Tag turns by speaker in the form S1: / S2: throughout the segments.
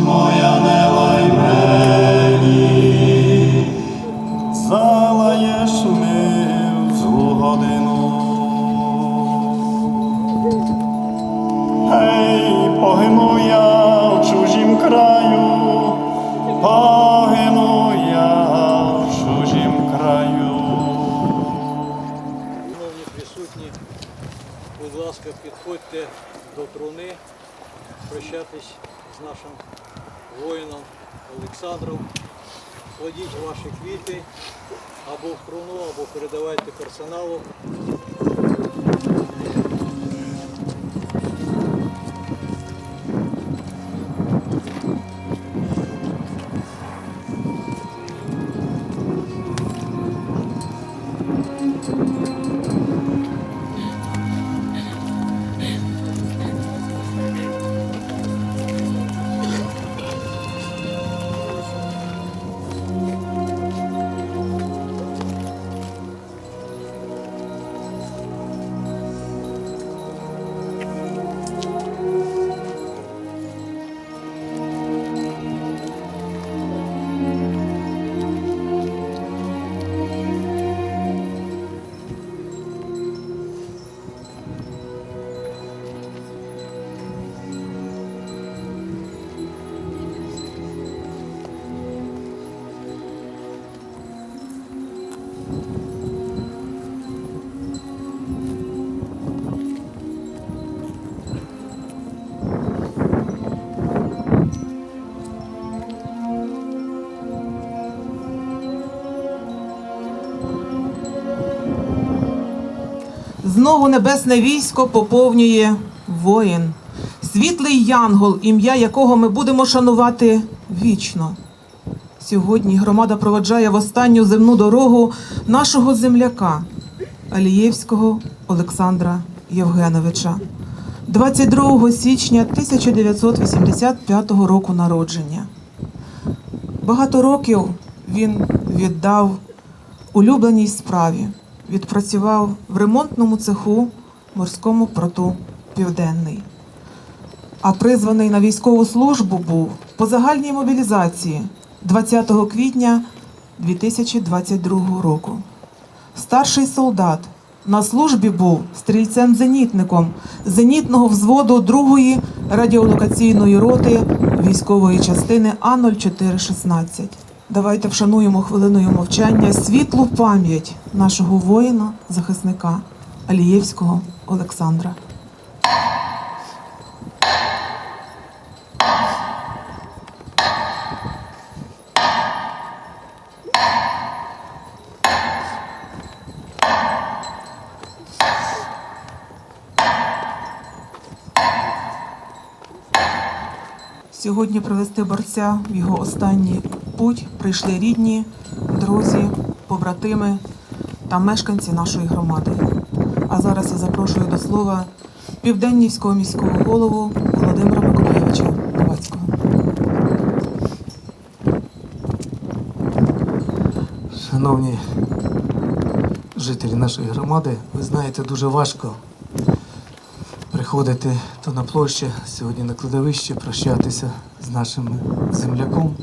S1: моя не лай. Залаєш ми в злу годину. Гей, погину я в чужім краю, погину я в чужім краю.
S2: Шановні присутні, будь ласка, підходьте до труни, прощатись з нашим воїном Олександром. Кладіть ваші квіти або в труну, або передавайте персоналу.
S3: Знову небесне військо поповнює воїн, світлий янгол, ім'я якого ми будемо шанувати вічно. Сьогодні громада проводжає в останню земну дорогу нашого земляка Алієвського Олександра Євгеновича, 22 січня 1985 року народження. Багато років він віддав улюбленій справі. Відпрацював в ремонтному цеху морському порту Південний. А призваний на військову службу був по загальній мобілізації 20 квітня 2022 року. Старший солдат на службі був стрільцем-зенітником зенітного взводу 2-ї радіолокаційної роти військової частини А0416. Давайте вшануємо хвилиною мовчання світлу пам'ять нашого воїна, захисника Алієвського Олександра. Сьогодні привезти борця в його останній путь прийшли рідні, друзі, побратими та мешканці нашої громади. А зараз я запрошую до слова південнівського міського голову Володимира Миколайовича Ковацького.
S4: Шановні жителі нашої громади, ви знаєте, дуже важко приходити то на площі, сьогодні на кладовище, прощатися з нашим земляком.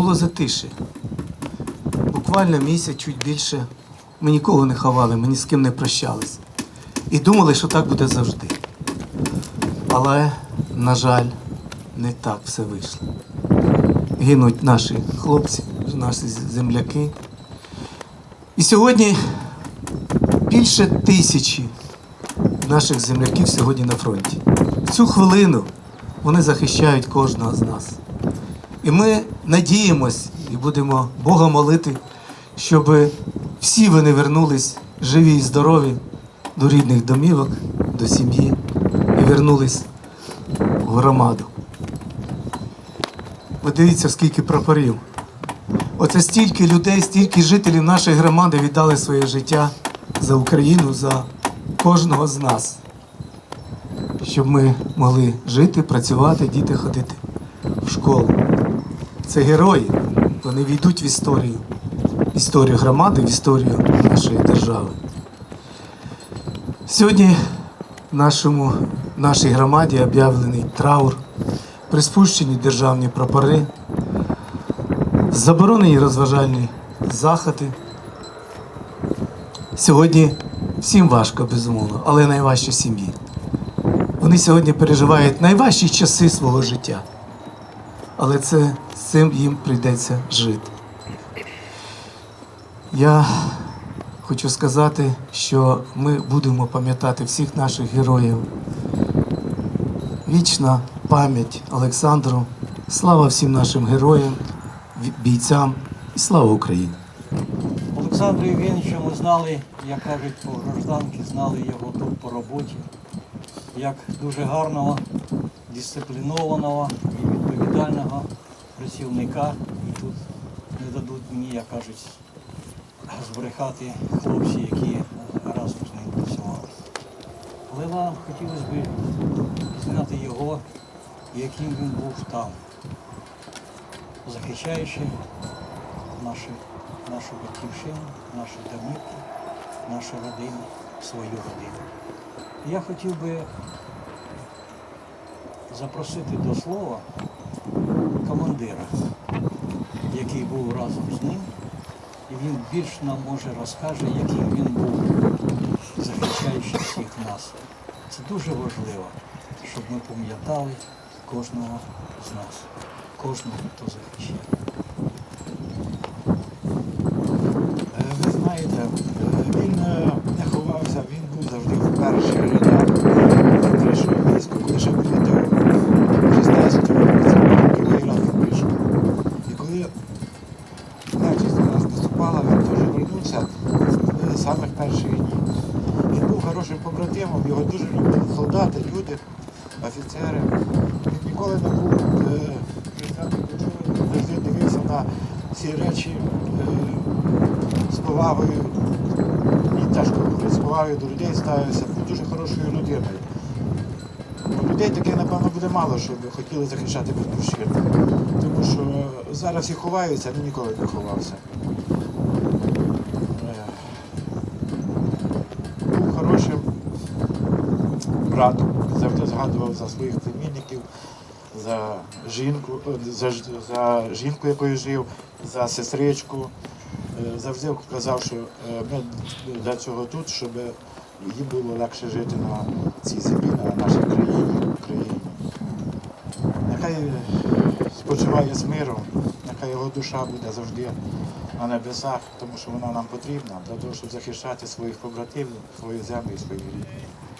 S4: Було затише. Буквально місяць, чуть більше. Ми нікого не ховали, ми ні з ким не прощались. І думали, що так буде завжди. Але, на жаль, не так все вийшло гинуть наші хлопці, наші земляки. І сьогодні більше тисячі наших земляків сьогодні на фронті. В цю хвилину вони захищають кожного з нас. І ми надіємось і будемо Бога молити, щоб всі вони вернулись живі і здорові до рідних домівок, до сім'ї і вернулись в громаду. Ви дивіться, скільки прапорів. Оце стільки людей, стільки жителів нашої громади віддали своє життя за Україну, за кожного з нас, щоб ми могли жити, працювати, діти ходити в школу. Це герої, вони війдуть в історію, в історію громади, в історію нашої держави. Сьогодні в нашому, нашій громаді об'явлений траур приспущені державні прапори, заборонені розважальні заходи. Сьогодні всім важко, безумовно, але найважче сім'ї. Вони сьогодні переживають найважчі часи свого життя. Але це з цим їм прийдеться жити. Я хочу сказати, що ми будемо пам'ятати всіх наших героїв. Вічна пам'ять Олександру. Слава всім нашим героям, бійцям і слава Україні!
S2: Олександру Євгеновича ми знали, як кажуть по гражданки, знали його тут по роботі, як дуже гарного, дисциплінованого і працівника. І тут не дадуть мені, як кажуть, збрехати хлопці, які разом з ним працювали. Але нам хотілося б знати його, яким він був там, захищаючи наші, нашу батьківщину, наші домівки, нашу родину, свою родину. Я хотів би запросити до слова командира, який був разом з ним, і він більш нам може розкаже, яким він був, захищаючи всіх нас. Це дуже важливо, щоб ми пам'ятали кожного з нас, кожного, хто захищає.
S5: Е, Ви знаєте, е, він е, не ховався, він був завжди в перших рядах. Він прийшов військо, коли ще було до 16 років, другий раз він прийшов. І коли нечість до нас наступала, він теж вернувся з самих перших днів. Він був хорошим побратимом, його дуже любили солдати, люди, офіцери. Він ніколи не був е, присядний до чого, завжди дивився на ці речі. е, з повагою, і тяжко говорити, з повагою до людей ставився, дуже хорошою людиною. У людей таке, напевно, буде мало, щоб хотіли захищати батьківщину. Тому що зараз всі ховаються, а він ніколи не ховався. Е, Був хорошим братом, завжди згадував за своїх племінників, за жінку, е, за, за жінку, якою жив, за сестричку. Е, Завжди казав, що е, ми для цього тут, щоб їй було легше жити на цій землі, на нашій країні, Україні. Нехай е, спочиває з миром, нехай його душа буде завжди на небесах, тому що вона нам потрібна для того, щоб захищати своїх побратимів, свою землю і свої рідні.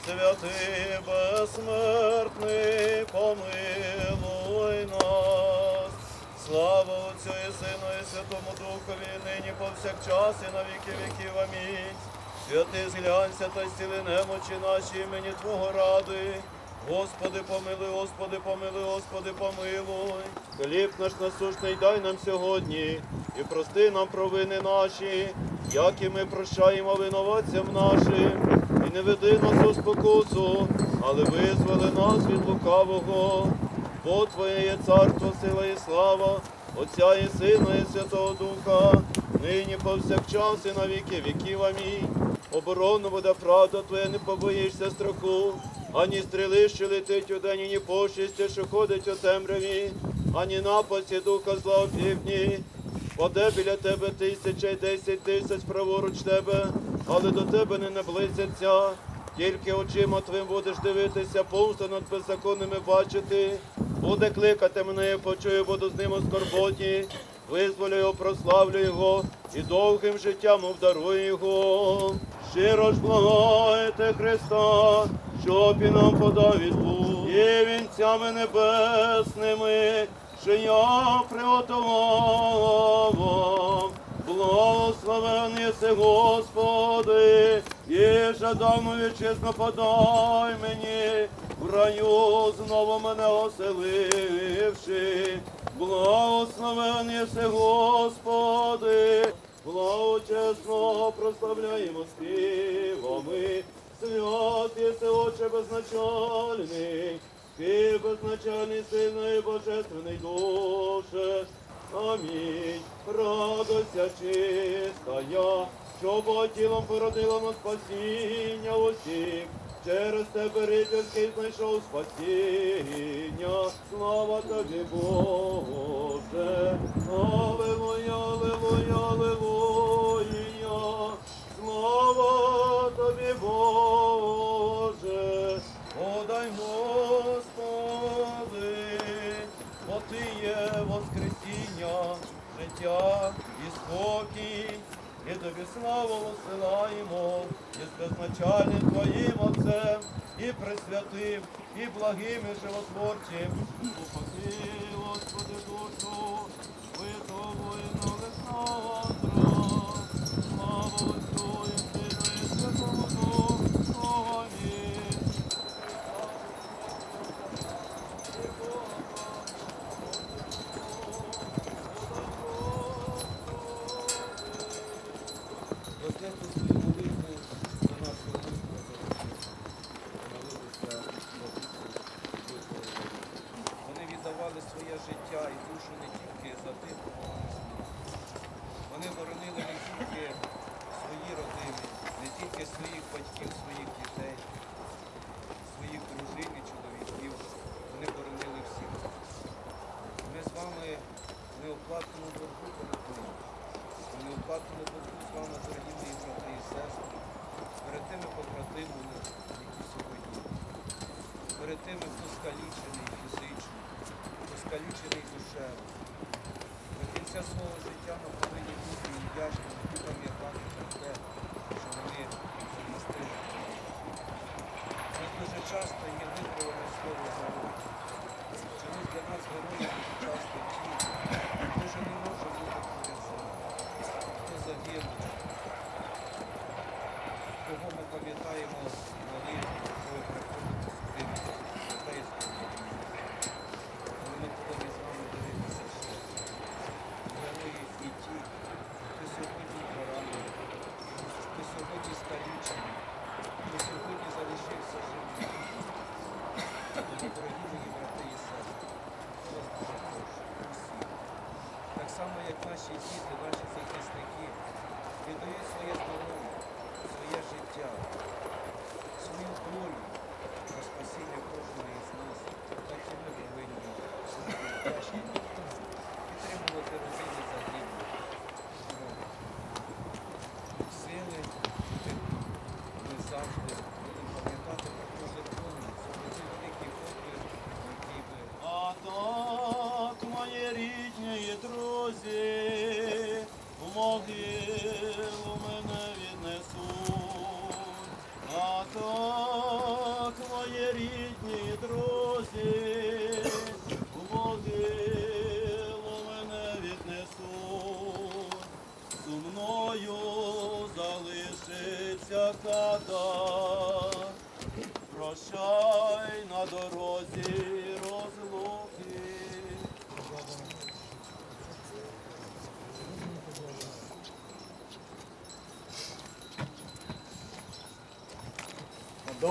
S1: Святий безсмертний, помилуй нас. Слава Отцю і Сину і Святому Духові, нині повсякчас і на віки віків. Амінь. Святий зглянься та зціли немочі наші імені Твого ради. Господи, помилуй, Господи, помилуй, Господи, помилуй. Хліб наш насущний дай нам сьогодні і прости нам провини наші, як і ми прощаємо винуватцям нашим. І не веди нас у спокусу, але визволи нас від лукавого. Бо Твоє є царство, сила і слава, Отця і Сина, і Святого Духа, нині повсякчас і на віки віків. Амінь. Оборону буде правда Твоя, не побоїшся страху, ані стріли, що летить у день, ані пошисті, що ходить у темряві, ані напасті духа зла у півдні. Паде біля тебе тисяча й десять тисяч праворуч тебе, але до тебе не наблизяться. Тільки очима твоїм будеш дивитися, помсту над беззаконними бачити. Буде кликати мене, почую, буду з ним у скорботі. Визволю його, прославлю його і довгим життям обдарую його. Щиро ж благаєте Христа, щоб і нам подав від І вінцями небесними, що я приготував вам. Благословен єси, Господи, і жадану вітчизну подай мені, в раю знову мене оселивши. Благословен єси, Господи, благочесно прославляємо співами. Свят єси, Отче безначальний, ти безначальний сильний і божественний душе. Амінь. Радося чиста я, що Бога тілом породила на спасіння усіх. Через тебе рицарський знайшов спасіння. Слава тобі, Боже. Аллилуйя, аллилуйя, аллилуйя. Слава тобі, і пресвятим, і благим, і животворчим. Упаси, Господи, душу, святого і
S6: неоплатному боргу перед ними. В неоплатному з вами, брати і сестри, перед тими побратимами, які сьогодні перед тими, хто скалічений фізично, хто скалічений душево. До свого життя ми повинні бути і вдячними і пам'ятати про те, що вони захистили. Це дуже часто є виправлене слово герой. Чомусь для нас герої дуже часто ті, хто вже не може бути поряд з нами, хто загинув,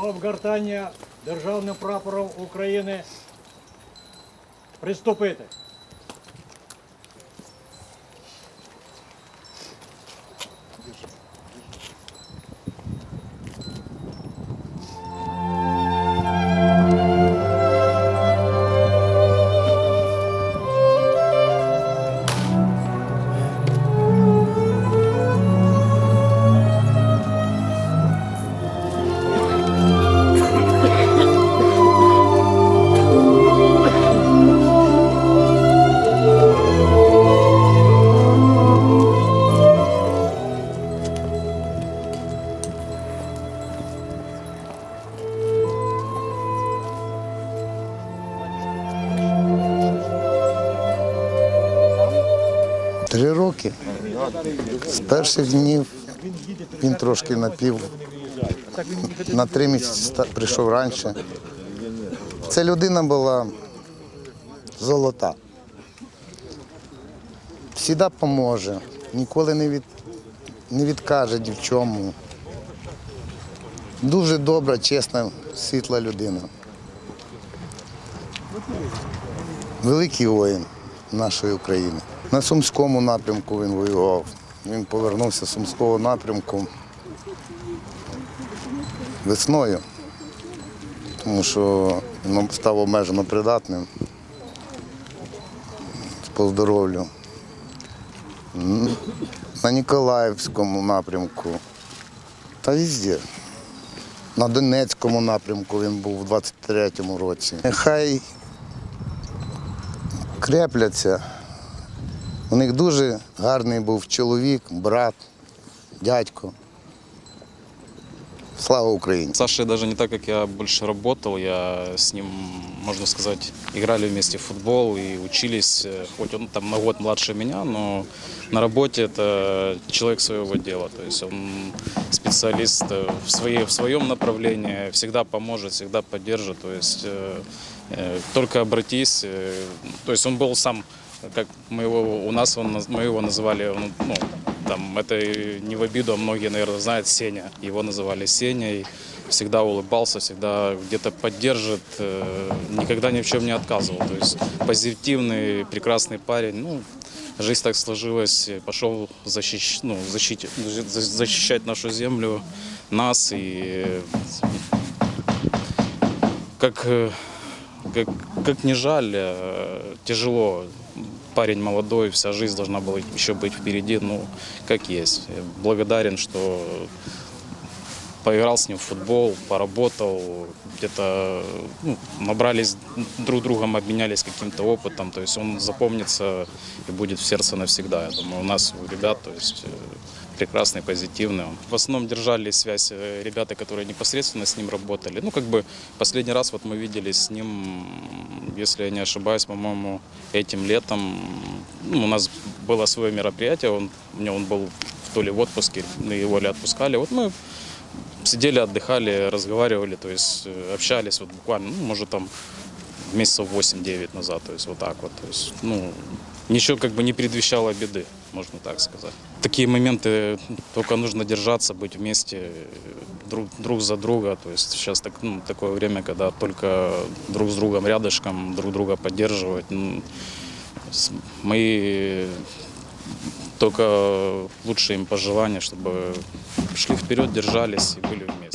S2: обгортання державним прапором України приступити.
S7: Три. З перших днів він трошки напів. На три місяці прийшов раніше. Ця людина була золота. Всіда поможе, ніколи не, від, не відкаже ні в чому. Дуже добра, чесна, світла людина. Великий воїн нашої України. На Сумському напрямку він воював. Він повернувся з Сумського напрямку весною тому що став обмежено придатним по здоров'ю. На Ніколаївському напрямку та везде. На Донецькому напрямку він був у 23-му році. Нехай крепляться. У них дуже гарний був чоловік, брат, дядько. Слава Україні!
S8: Саша даже не так, как я больше работал, я с ним, можно сказать, играли вместе в футбол и учились, э, хоть он там на год младше меня, но на работе это человек своего дела, то есть он специалист э, в, своей, в своем направлении, всегда поможет, всегда поддержит, то есть э, э, только обратись, э, то есть он был сам, как мы его, у нас он, мы его называли, он, ну, там, это не в обиду, а многие, наверное, знают Сеня. Его называли Сеней. Всегда улыбался, всегда где-то поддержит, э, никогда ни в чем не отказывал. То есть позитивный, прекрасный парень. Ну, жизнь так сложилась, пошел защищ, ну, защити- за- защищать нашу землю, нас и как, э, как, как не жаль, э, тяжело. Парень молодой, вся жизнь должна была еще быть впереди, ну, как есть. Я благодарен, что поиграл с ним в футбол, поработал, где-то ну, набрались друг другом, обменялись каким-то опытом. То есть он запомнится и будет в сердце навсегда. Я думаю, у нас у ребят, то есть э, прекрасный, позитивный. В основном держали связь э, ребята, которые непосредственно с ним работали. Ну, как бы последний раз вот мы виделись с ним, если я не ошибаюсь, по-моему, этим летом. Ну, у нас было свое мероприятие, он, у него он был в то ли в отпуске, его ли отпускали. Вот мы сидели, отдыхали, разговаривали, то есть э, общались вот буквально, ну, может, там месяцев 8-9 назад, то есть вот так вот. То есть, ну, ничего как бы не предвещало беды, можно так сказать. Такие моменты только нужно держаться, быть вместе друг, друг за друга. То есть сейчас так, ну, такое время, когда только друг с другом рядышком, друг друга поддерживать. Ну, мои только лучшие им пожелания, чтобы шли вперед, держались и были вместе.